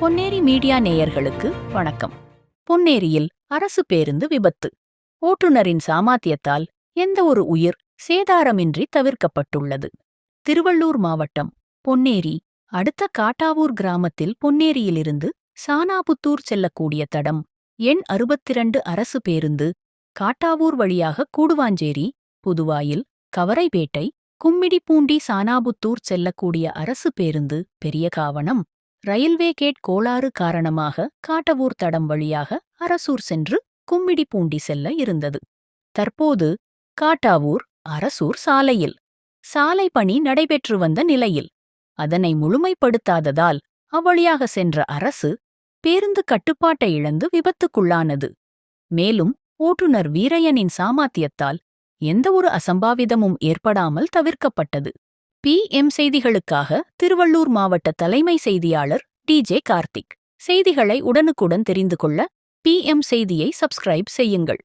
Ponneri media நேயர்களுக்கு வணக்கம். பொன்னேரியில் அரசு பேருந்து விபத்து. ஓட்டுநரின் சாமாத்தியத்தால் எந்த ஒரு உயிர் சேதாரமின்றி தவிர்க்கப்பட்டுள்ளது. திருவள்ளூர் மாவட்டம் பொன்னேரி அடுத்த காட்டாவூர் கிராமத்தில் பொன்னேரியிலிருந்து சானாபுத்தூர் செல்லக்கூடிய தடம் எண் அறுபத்திரண்டு அரசு பேருந்து காட்டாவூர் வழியாக கூடுவாஞ்சேரி புதுவாயில் கவரைபேட்டை கும்மிடிப்பூண்டி சானாபுத்தூர் செல்லக்கூடிய அரசு பேருந்து பெரிய காவணம் ரயில்வே கேட் கோளாறு காரணமாக காட்டவூர் தடம் வழியாக அரசூர் சென்று கும்மிடி பூண்டி செல்ல இருந்தது. தற்போது காட்டாவூர் அரசூர் சாலையில். சாலை பணி நடைபெற்று வந்த நிலையில். அதனை முழுமைப்படுத்தாததால் அவ்வழியாக சென்ற அரசு பேருந்து கட்டுப்பாட்டை இழந்து விபத்துக்குள்ளானது. மேலும் ஓட்டுநர் வீரையனின் சாமாத்தியத்தால் எந்தவொரு அசம்பாவிதமும் ஏற்படாமல் தவிர்க்கப்பட்டது. பி. எம். செய்திகளுக்காக திருவள்ளூர் மாவட்ட தலைமை செய்தியாளர் டிஜே கார்த்திக். செய்திகளை உடனுக்குடன் தெரிந்து கொள்ள பி. எம். செய்தியை சப்ஸ்கிரைப் செய்யுங்கள்.